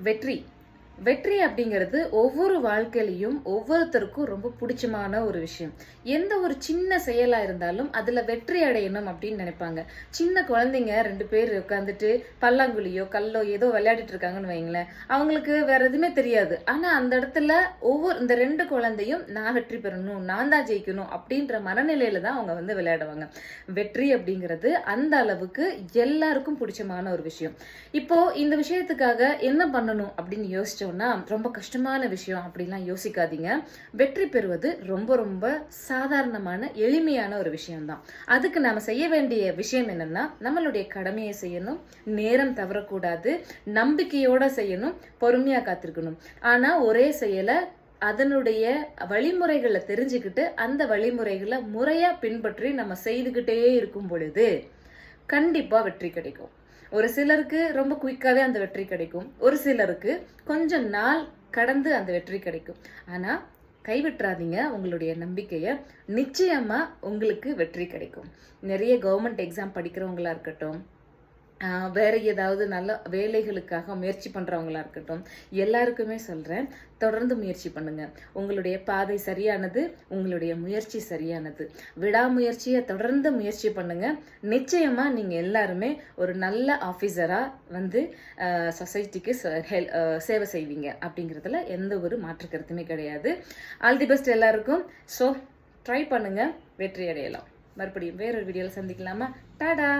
வெற்றி. வெற்றி அப்படிங்கிறது ஒவ்வொரு வாழ்க்கையிலையும் ஒவ்வொருத்தருக்கும் ரொம்ப பிடிச்சமான ஒரு விஷயம். எந்த ஒரு சின்ன செயலாக இருந்தாலும் அதில் வெற்றி அடையணும் அப்படின்னு நினைப்பாங்க. சின்ன குழந்தைங்க ரெண்டு பேர் உட்காந்துட்டு பல்லாங்குழியோ கல்லோ ஏதோ விளையாடிட்டு இருக்காங்கன்னு வைங்களேன். அவங்களுக்கு வேற எதுவுமே தெரியாது. ஆனால் அந்த இடத்துல ஒவ்வொரு இந்த ரெண்டு குழந்தையும் நான் வெற்றி பெறணும் நான் தான் ஜெயிக்கணும் அப்படின்ற மனநிலையில தான் அவங்க வந்து விளையாடுவாங்க. வெற்றி அப்படிங்கிறது அந்த அளவுக்கு எல்லாருக்கும் பிடிச்சமான ஒரு விஷயம். இப்போ இந்த விஷயத்துக்காக என்ன பண்ணணும் அப்படின்னு யோசிச்சோம்னா ரொம்ப கஷ்டமான விஷயம் அப்படிலாம் யோசிக்காதீங்க. வெற்றி பெறுவது ரொம்ப ரொம்ப சாதாரணமான எளிமையான ஒரு விஷயம்தான். அதுக்கு நாம் செய்ய வேண்டிய விஷயம் என்னன்னா நம்மளுடைய கடமையை செய்யணும் நேரம் தவறக்கூடாது நம்பிக்கையோட செய்யணும் பொறுமையா காத்திருக்கணும். ஆனா ஒரே செயலை அதனுடைய வழிமுறைகளை தெரிஞ்சுக்கிட்டு அந்த வழிமுறைகளை முறையாக பின்பற்றி நம்ம செய்துக்கிட்டே இருக்கும் பொழுது கண்டிப்பாக வெற்றி கிடைக்கும். ஒரு சிலருக்கு ரொம்ப குயிக்காவே அந்த வெற்றி கிடைக்கும். ஒரு சிலருக்கு கொஞ்சம் நாள் கடந்து அந்த வெற்றி கிடைக்கும். ஆனா கைவிட்டுறாதீங்க. உங்களுடைய நம்பிக்கையை நிச்சயமா உங்களுக்கு வெற்றி கிடைக்கும். நிறைய கவர்மெண்ட் எக்ஸாம் படிக்கிறவங்களா இருக்கட்டும் வேற ஏதாவது நல்ல வேலைகளுக்காக முயற்சி பண்றவங்களா இருக்கட்டும் எல்லாருக்குமே சொல்றேன் தொடர்ந்து முயற்சி பண்ணுங்க. உங்களுடைய பாதை சரியானது உங்களுடைய முயற்சி சரியானது. விடாமுயற்சியை தொடர்ந்து முயற்சி பண்ணுங்க. நிச்சயமா நீங்க எல்லாருமே ஒரு நல்ல ஆபீசரா வந்து சொசைட்டிக்கு சேவை செய்வீங்க. அப்படிங்கிறதுல எந்த ஒரு மாற்று கருத்துமே கிடையாது. ஆல் தி பெஸ்ட் எல்லாருக்கும். ஸோ ட்ரை பண்ணுங்க. வெற்றி அடையலாம். மறுபடியும் வேறொரு வீடியோவில் சந்திக்கலாமா? டாடா